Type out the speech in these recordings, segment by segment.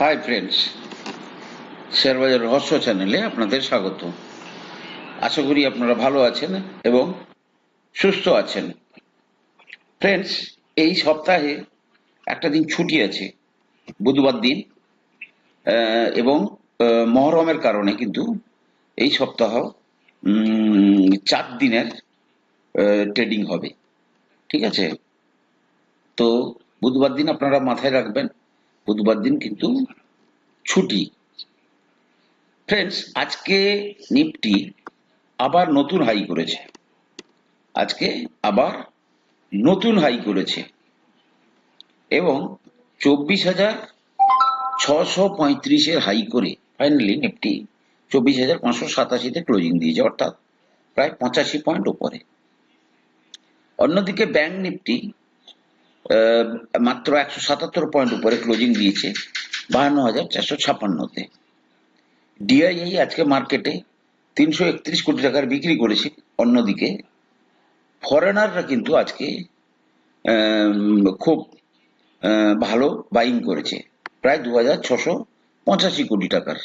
Hi friends শেয়ারবাজার রহস্য চ্যানেলে আপনাদের স্বাগত। আশা করি আপনারা ভালো আছেন এবং সুস্থ আছেন। ফ্রেন্ডস এই সপ্তাহে একটা দিন ছুটি আছে, বুধবার দিন এবং মহরমের কারণে কিন্তু এই সপ্তাহ চার দিনের ট্রেডিং হবে। ঠিক আছে? তো বুধবার দিন আপনারা মাথায় রাখবেন, বুধবার দিন কিন্তু ছুটি। ফ্রেন্ডস আজকে নিফটি আবার নতুন হাই করেছে। আজকে আবার নতুন হাই করেছে। এবং চব্বিশ হাজার ছশো হাই করে ফাইনালি নিফটি চব্বিশ হাজার পাঁচশো সাতাশিতে ক্লোজিং দিয়েছে, অর্থাৎ প্রায় পঁচাশি পয়েন্ট উপরে অন্যদিকে ব্যাংক নিফটি মাত্র একশো সাতাত্তর পয়েন্ট উপরে ক্লোজিং দিয়েছে, বাহান্ন হাজার চারশো ছাপ্পান্নতে। ডিআইআই আজকে মার্কেটে তিনশো একত্রিশ কোটি টাকার বিক্রি করেছে অন্যদিকে। ফরেনাররা কিন্তু আজকে খুব ভালো বাইং করেছে, প্রায় দু হাজার ছশো পঁচাশি কোটি টাকার।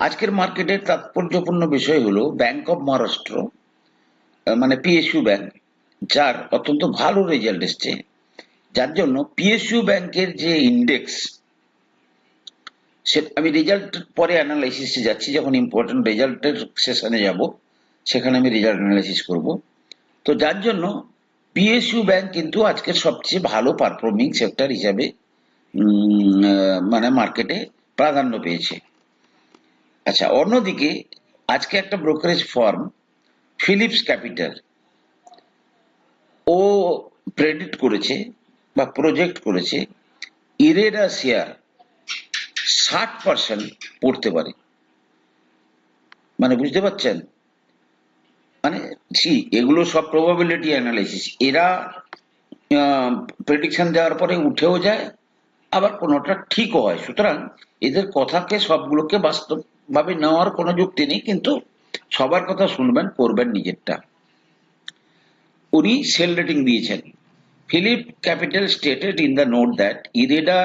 আজকের মার্কেটের তাৎপর্যপূর্ণ বিষয় হলো ব্যাংক অফ মহারাষ্ট্র মানে পিএসইউ ব্যাংক যার অত্যন্ত ভালো রেজাল্ট এসছে, যার জন্য পিএসইউ ব্যাংকের যে ইন্ডেক্স সে, আমি রেজাল্ট পরে অ্যানালাইসিসে যাচ্ছি, যখন ইম্পর্টেন্ট রেজাল্টের সেশনে যাব, সেখানে আমি রেজাল্ট অ্যানালাইসিস করব। তো যার জন্য পিএসইউ ব্যাংক কিন্তু আজকের সবচেয়ে ভালো পারফর্মিং সেক্টর হিসাবে মানে মার্কেটে প্রাধান্য পেয়েছে। আচ্ছা অন্যদিকে আজকে একটা ব্রোকারেজ ফার্ম ফিলিপস ক্যাপিটাল ও প্রেডিক্ট করেছে বা প্রজেক্ট করেছে ইরেডা শেয়ার ষাট পার্সেন্ট পড়তে পারে। মানে বুঝতে পারছেন? মানে জি এগুলো সব প্রবাবিলিটি অ্যানালাইসিস এরা প্রেডিকশন দেওয়ার পরে উঠেও যায়, আবার কোনোটা ঠিকও হয়। সুতরাং এদের কথাকে সবগুলোকে বাস্তবভাবে নেওয়ার কোনো যুক্তি নেই, কিন্তু সবার কথা শুনবেন করবেন নিজেরটা। উনি সেল রেটিং দিয়েছেন। Phillip Capital stated in the note that IREDA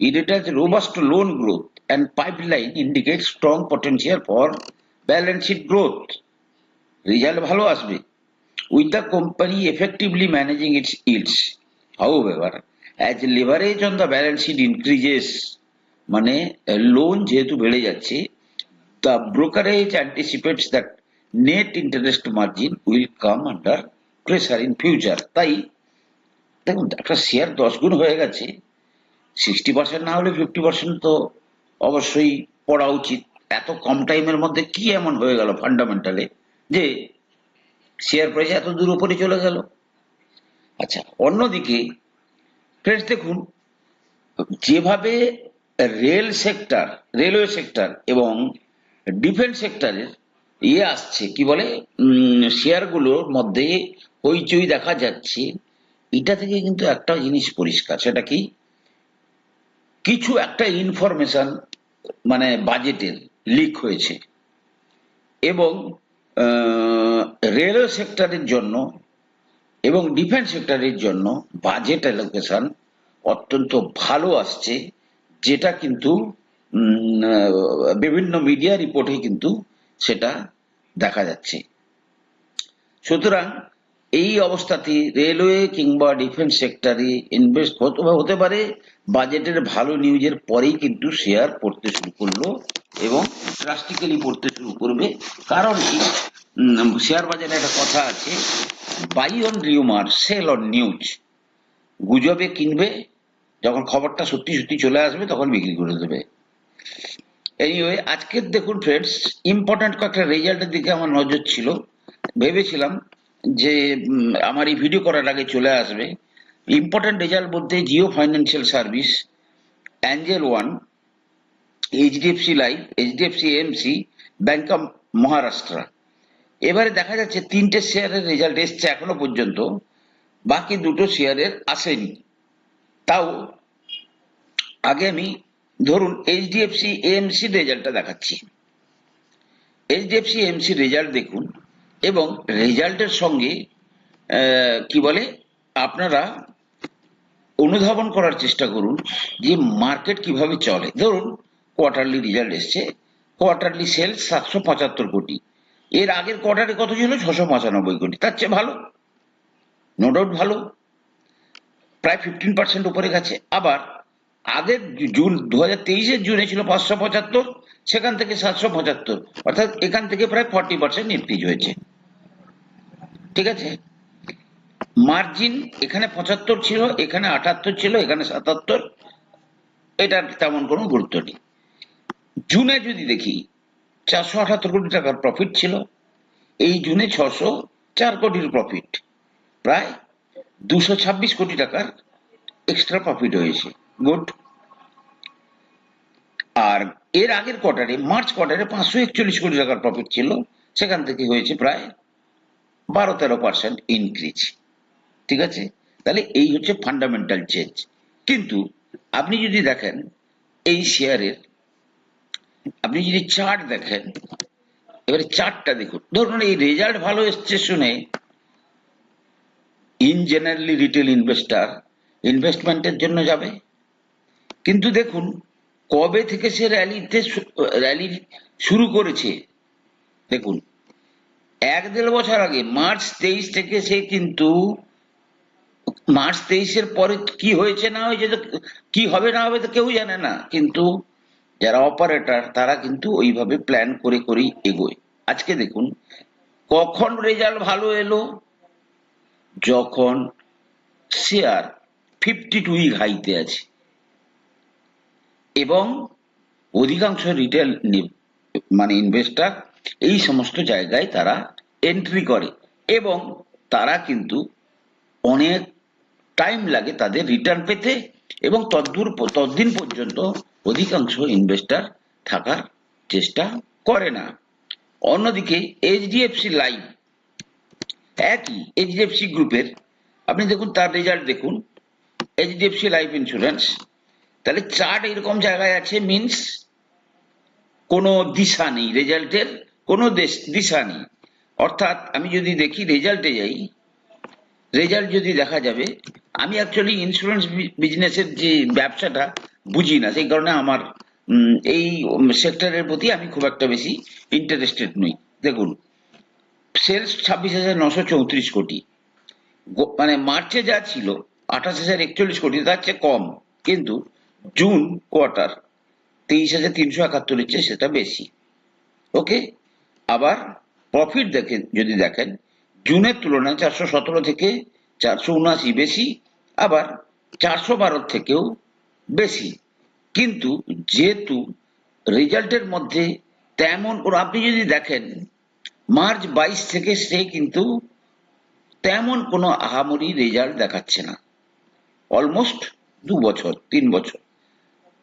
IREDA's robust loan growth and pipeline indicate strong potential for balance sheet growth. Result ভালো আসবে। With the company effectively managing its ills. However as leverage on the balance sheet increases মানে loan যেহেতু বেড়ে যাচ্ছে, the brokerage anticipates that net interest margin will come under pressure in future তাই দেখুন, একটা share দশ গুণ হয়ে গেছে সিক্সটি পার্সেন্ট না হলে ফিফটি পার্সেন্ট তো অবশ্যই পড়া উচিত। এত কম টাইমের মধ্যে কি এমন হয়ে গেল ফান্ডামেন্টালে যে শেয়ার প্রাইস এত দূর উপরে চলে গেল। আচ্ছা অন্যদিকে ফ্রেন্ডস দেখুন, যেভাবে রেল সেক্টর রেলওয়ে সেক্টর এবং ডিফেন্স সেক্টরের ইয়ে আসছে, কি বলে? শেয়ারগুলোর মধ্যে হইচই দেখা যাচ্ছে। এটা থেকে কিন্তু একটা জিনিস পরিষ্কার, সেটা কি? কিছু একটা ইনফরমেশন মানে বাজেটের লিক হয়েছে। এবং রেলওয়ে সেক্টরের জন্য এবং ডিফেন্স সেক্টরের জন্য বাজেট অ্যালোকেশন অত্যন্ত ভালো আসছে, যেটা কিন্তু বিভিন্ন মিডিয়া রিপোর্টে কিন্তু সেটা দেখা যাচ্ছে। সুতরাং এই অবস্থাতে রেলওয়ে কিংবা ডিফেন্স সেক্টরে ইনভেস্ট হতে পারে, বাজেটের ভালো নিউজের পরেই কিন্তু শেয়ার পড়তে শুরু করল এবং ড্রাস্টিক্যালি পড়তে শুরু করবে। কারণ কি? শেয়ার বাজারে একটা কথা আছে buy on rumour sell on news গুজবে কিনবে, যখন খবরটা সত্যি সত্যি চলে আসবে, তখন বিক্রি করে দেবে। এনিওয়ে আজকের দেখুন ফ্রেন্ডস ইম্পর্ট্যান্ট কয়েকটা রেজাল্টের দিকে আমার নজর ছিল। ভেবেছিলাম যে আমার এই ভিডিও করার আগে চলে আসবে। ইম্পর্ট্যান্ট রেজাল্ট বলতে Jio financial service Angel One HDFC life HDFC MC bank of Maharashtra এবারে দেখা যাচ্ছে তিনটে শেয়ারের রেজাল্ট এসছে এখনও পর্যন্ত। বাকি দুটো শেয়ারের আসেনি। তাও আগে আমি ধরুন এইচডিএফসি এএমসি রেজাল্টটা দেখাচ্ছি। এইচডিএফসি এমসি রেজাল্ট দেখুন এবং রেজাল্টের সঙ্গে কি বলে, আপনারা অনুধাবন করার চেষ্টা করুন যে মার্কেট কীভাবে চলে। ধরুন কোয়ার্টারলি রেজাল্ট এসছে। কোয়ার্টারলি সেলস সাতশো পঁচাত্তর কোটি। এর আগের কোয়ার্টারে কত ছিল ছশো পঁচানব্বই কোটি। তার চেয়ে ভালো। নো ডাউট ভালো। প্রায় ফিফটিন পার্সেন্ট উপরে গেছে। আবার আগের জুন দু হাজার জুনে ছিল পাঁচশো পঁচাত্তর, সেখান থেকে সাতশো পঁচাত্তর। অর্থাৎ এখান থেকে প্রায় ফর্টি পার্সেন্ট ইনক্রিজ হয়েছে। ঠিক আছে? মার্জিন এখানে পঁচাত্তর ছিল, এখানে আটাত্তর ছিল, এখানে সাতাত্তর। এটার তেমন কোনো গুরুত্ব নেই। জুনে যদি দেখি, চারশো আঠাত্তর কোটি টাকার প্রফিট ছিল। এই জুনে ছশো চার কোটির প্রফিট প্রায় দুশো ছাব্বিশ কোটি টাকার এক্সট্রা প্রফিট হয়েছে। গুড আর এর আগের কোয়ার্টারে মার্চ কোয়ার্টারে পাঁচশো একচল্লিশ কোটি টাকার প্রফিট ছিল। সেখান থেকে হয়েছে প্রায় বারো তেরো পার্সেন্ট ইনক্রিজ ঠিক আছে? তাহলে এই হচ্ছে ফান্ডামেন্টাল চেঞ্জ কিন্তু আপনি যদি দেখেন, এই শেয়ারের আপনি যদি চার্ট দেখেন, এবারে চার্টটা দেখুন। ধরুন এই রেজাল্ট ভালো এসছে শুনে ইন জেনারেলি রিটেল ইনভেস্টার ইনভেস্টমেন্টের জন্য যাবে। কিন্তু দেখুন, কবে থেকে সে র্যালিতে র্যালি শুরু করেছে? দেখুন, এক দেড় বছর আগে, মার্চ তেইশ থেকে সে কিন্তু, মার্চ তেইশের পরে কি হয়েছে না হয়েছে তো কি হবে না হবে তো কেউ জানে না। কিন্তু যারা অপারেটর তারা কিন্তু ওইভাবে প্ল্যান করে করেই এগোয়। আজকে দেখুন, কখন রেজাল্ট ভালো এলো? যখন শেয়ার ফিফটি টু হাইতে আছে। এবং অধিকাংশ রিটেল মানে ইনভেস্টার এই সমস্ত জায়গায় তারা এন্ট্রি করে এবং তারা কিন্তু অনেক টাইম লাগে তাদের রিটার্ন পেতে এবং তদ্দূর ততদিন পর্যন্ত অধিকাংশ ইনভেস্টার থাকার চেষ্টা করে না। অন্যদিকে এইচডিএফসি লাইফ একই এইচডিএফসি গ্রুপের আপনি দেখুন তার রেজাল্ট দেখুন। এইচডিএফসি লাইফ ইন্স্যুরেন্স তাহলে চার্ট এরকম জায়গায় আছে মিন্স কোনো দিশা নেই রেজাল্টের কোনো দেশ- নেই। অর্থাৎ আমি যদি দেখি রেজাল্টে যাই রেজাল্ট যদি দেখা যাবে, আমি অ্যাকচুয়ালি ইন্স্যুরেন্স বিজনেসের যে ব্যবসাটা বুঝি না, সেই কারণে আমার এই সেক্টরের প্রতি আমি খুব একটা বেশি ইন্টারেস্টেড নই। দেখুন সেলস ছাব্বিশ হাজার নশো চৌত্রিশ কোটি। মানে মার্চে যা ছিল, আঠাশ হাজার একচল্লিশ কোটি, তার চেয়ে কম। কিন্তু জুন কোয়ার্টার, তেইশ হাজার তিনশো একাত্তরের চেয়ে সেটা বেশি। ওকে? আবার প্রফিট দেখেন, যদি দেখেন, জুনের তুলনায় চারশো সতেরো থেকে চারশো উনআশি বেশি, আবার চারশো বারো থেকেও বেশি। কিন্তু যেহেতু রেজাল্টের মধ্যে তেমন ওর, আপনি যদি দেখেন, মার্চ বাইশ থেকে সে কিন্তু তেমন কোনো আহামরি রেজাল্ট দেখাচ্ছে না। অলমোস্ট দু বছর, তিন বছর।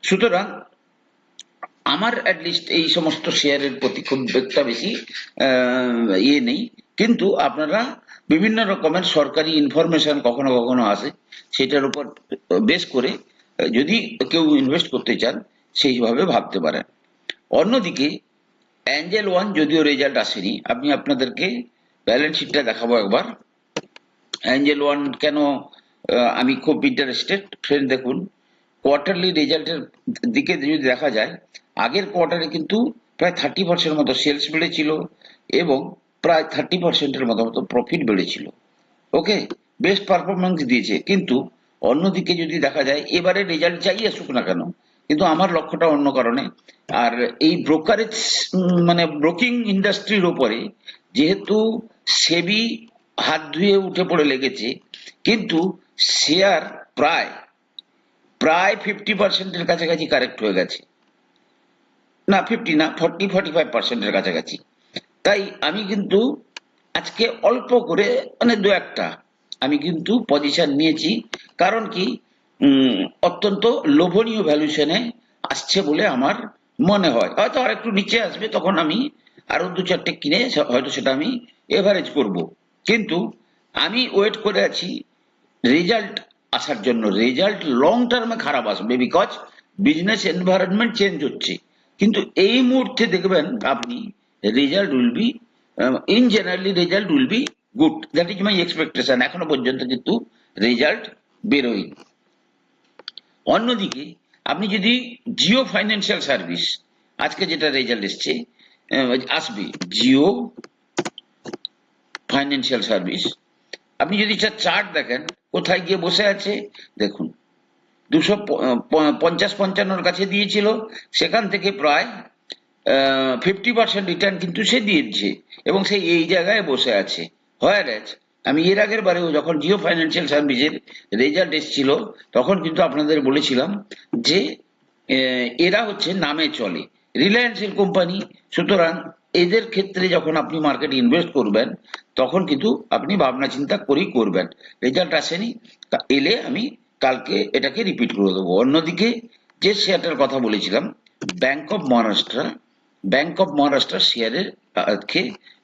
সুতরাং আমার অ্যাটলিস্ট এই সমস্ত শেয়ারের প্রতি খুব একটা বেশি ইয়ে নেই। কিন্তু আপনারা বিভিন্ন রকমের সরকারি ইনফরমেশন কখনো কখনো আসে, সেটার উপর বেশ করে, যদি কেউ ইনভেস্ট করতে চান, সেইভাবে ভাবতে পারেন। অন্যদিকে অ্যাঞ্জেল ওয়ান যদিও রেজাল্ট আসেনি, আপনি আপনাদেরকে ব্যালেন্স শিটটা দেখাবো একবার। অ্যাঞ্জেল ওয়ান কেন আমি খুব ইন্টারেস্টেড ফ্রেন্ড দেখুন। কোয়ার্টারলি রেজাল্টের দিকে যদি দেখা যায়, আগের কোয়ার্টারে কিন্তু প্রায় থার্টি পার্সেন্ট মতো সেলস বেড়েছিল এবং প্রায় থার্টি পার্সেন্টের মতো মতো প্রফিট বেড়েছিল। ওকে বেস্ট পারফরমেন্স দিয়েছে। কিন্তু অন্যদিকে যদি দেখা যায়, এবারে রেজাল্ট যাই আসুক না কেন, কিন্তু আমার লক্ষ্যটা অন্য কারণে। আর এই ব্রোকারেজ মানে ব্রোকিং ইন্ডাস্ট্রির ওপরে যেহেতু সেবি হাত ধুয়ে উঠে পড়ে লেগেছে, কিন্তু শেয়ার প্রায় প্রায় ফিফটি পার্সেন্টের কাছাকাছি কারেক্ট হয়ে গেছে। না ফিফটি না ফর্টি ফর্টি ফাইভ পার্সেন্টের কাছাকাছি। তাই আমি কিন্তু আজকে অল্প করে মানে দু একটা, আমি কিন্তু পজিশন নিয়েছি। কারণ কি অত্যন্ত লোভনীয় ভ্যালুয়েশনে আসছে বলে আমার মনে হয়। হয়তো আর একটু নিচে আসবে, তখন আমি আরও দু চারটে কিনে হয়তো সেটা আমি এভারেজ করব। কিন্তু আমি ওয়েট করে আছি রেজাল্ট আসার জন্য রেজাল্ট লং টার্মে খারাপ আসবে বিকজ বিজনেস এনভায়রনমেন্ট চেঞ্জ হচ্ছে। কিন্তু এই মুহূর্তে দেখবেন আপনি result will be in generally result will be good that is my expectation এখনও পর্যন্ত কিন্তু রেজাল্ট বেরোয়নি। অন্যদিকে আপনি যদি জিও ফাইন্যান্সিয়াল সার্ভিস আজকে যেটা রেজাল্ট এসছে আসবে জিও ফাইন্যান্সিয়াল সার্ভিস আপনি যদি চার্ট দেখেন, কোথায় গিয়ে বসে আছে, দেখুন। দুশো পঞ্চাশ পঞ্চান্নর কাছে দিয়েছিল, সেখান থেকে প্রায় ফিফটি পার্সেন্ট রিটার্ন কিন্তু সে দিয়েছে, এবং সে এই জায়গায় বসে আছে। হয় আমি এর আগের বারেও যখন জিও ফাইন্যান্সিয়াল সার্ভিসের রেজাল্ট এসেছিল, তখন কিন্তু আপনাদের বলেছিলাম যে এরা হচ্ছে নামে চলে। রিলায়েন্সের কোম্পানি, সুতরাং এদের ক্ষেত্রে যখন আপনি মার্কেটে ইনভেস্ট করবেন, তখন কিন্তু আপনি ভাবনা চিন্তা করেই করবেন। রেজাল্ট আসেনি এলে আমি কালকে এটাকে রিপিট করে দেবো। অন্যদিকে যে শেয়ারটার কথা বলেছিলাম bank of Maharashtra bank of Maharashtra শেয়ারের আজকে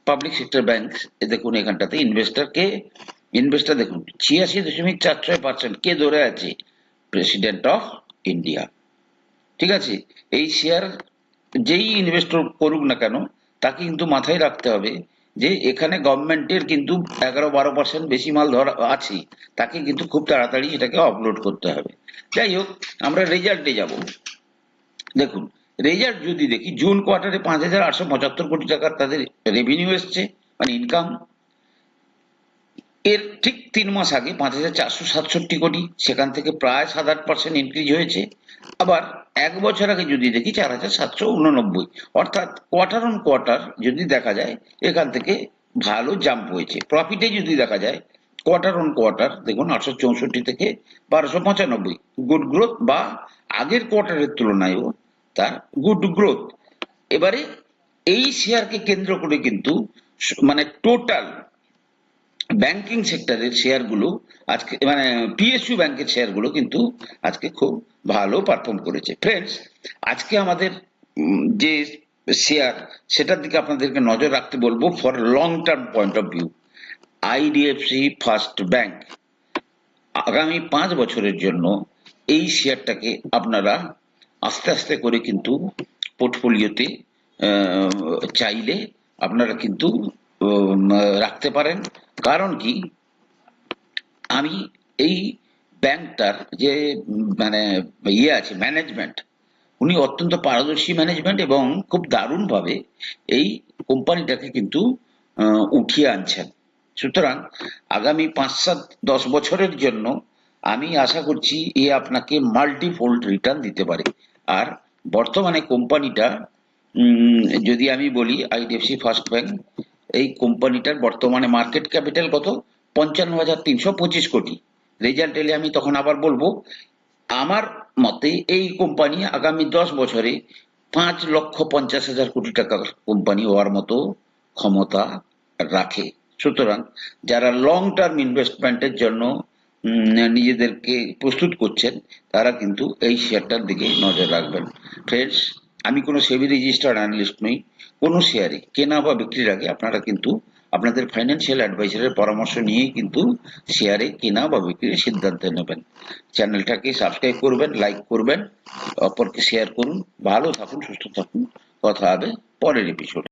পাবলিক সেক্টর ব্যাংক দেখুন এখানটাতে ইনভেস্টর কে ইনভেস্টর দেখুন, ছিয়াশি দশমিক চার ছয় পার্সেন্ট কে ধরে আছে? প্রেসিডেন্ট অফ ইন্ডিয়া ঠিক আছে? এই শেয়ার যেই ইনভেস্টর করুক না কেন তাকে কিন্তু মাথায় রাখতে হবে যে এখানে গভর্নমেন্টের কিন্তু এগারো বারো পার্সেন্ট বেশি মাল ধরা আছে, তাকে কিন্তু খুব তাড়াতাড়ি এটাকে আপলোড করতে হবে। যাই হোক, আমরা রেজাল্টে যাব। দেখুন রেজাল্ট যদি দেখি জুন কোয়ার্টারে পাঁচ হাজার আটশো পঁচাত্তর কোটি টাকার তাদের রেভিনিউ এসছে মানে ইনকাম এর ঠিক তিন মাস আগে পাঁচ হাজার চারশো সাতষট্টি কোটি, সেখান থেকে প্রায় সাত আট পার্সেন্ট ইনক্রিজ হয়েছে। আবার এক বছর আগে যদি দেখি চার হাজার সাতশো উননব্বই, অর্থাৎ কোয়ার্টার অন কোয়ার্টার যদি দেখা যায়, এখান থেকে ভালো জাম্প হয়েছে। প্রফিটে যদি দেখা যায় কোয়ার্টার অন কোয়ার্টার দেখুন আটশো চৌষট্টি থেকে বারোশো পঁচানব্বই। গুড গ্রোথ বা আগের কোয়ার্টারের তুলনায়ও তার গুড গ্রোথ এবারে এই শেয়ারকে কেন্দ্র করে কিন্তু মানে টোটাল ব্যাংকিং সেক্টরের শেয়ারগুলো আজকে মানে পিএসইউ ব্যাংকের শেয়ারগুলো কিন্তু আজকে খুব ভালো পারফর্ম করেছে। ফ্রেন্ডস আজকে আমাদের যে শেয়ার সেটার দিকে আপনাদেরকে নজর রাখতে বলব for long term point of view IDFC first bank আগামী পাঁচ বছরের জন্য এই শেয়ারটাকে আপনারা আস্তে আস্তে করে কিন্তু পোর্টফোলিওতে চাইলে আপনারা কিন্তু রাখতে পারেন। কারণ কি? আমি এই ব্যাংকটার যে মানে ইয়ে আছে ম্যানেজমেন্ট উনি অত্যন্ত পারদর্শী ম্যানেজমেন্ট এবং খুব দারুণভাবে এই কোম্পানিটাকে কিন্তু উঠিয়ে আনছেন। সুতরাং আগামী পাঁচ, সাত, দশ বছরের জন্য আমি আশা করছি এ আপনাকে মাল্টিফোল্ড রিটার্ন দিতে পারে। আর বর্তমানে কোম্পানিটা যদি আমি বলি আইডিএফসি ফার্স্ট ব্যাংক, এই কোম্পানিটার বর্তমানে মার্কেট ক্যাপিটাল কত? পঞ্চান্ন হাজার তিনশো পঁচিশ কোটি। রেজাল্ট এলে আমি তখন আবার বলব, আমার মতে এই কোম্পানি আগামী দশ বছরে পাঁচ লক্ষ পঞ্চাশ হাজার কোটি টাকার কোম্পানি হওয়ার মতো ক্ষমতা রাখে। সুতরাং যারা লং টার্ম ইনভেস্টমেন্টের জন্য নিজেদেরকে প্রস্তুত করছেন, তারা কিন্তু এই শেয়ারটার দিকে নজর রাখবেন। ফ্রেন্ডস আমি কোনো সেবি রেজিস্টার্ড অ্যানালিস্ট নই, কোনো শেয়ারে কেনা বা বিক্রির আগে আপনারা কিন্তু আপনাদের ফাইন্যান্সিয়াল অ্যাডভাইজারের পরামর্শ নিয়ে কিন্তু শেয়ারে কেনা বা বিক্রির সিদ্ধান্ত নেবেন। চ্যানেলটাকে সাবস্ক্রাইব করবেন লাইক করবেন, অপরকে শেয়ার করুন। ভালো থাকুন, সুস্থ থাকুন। কথা হবে পরের এপিসোডে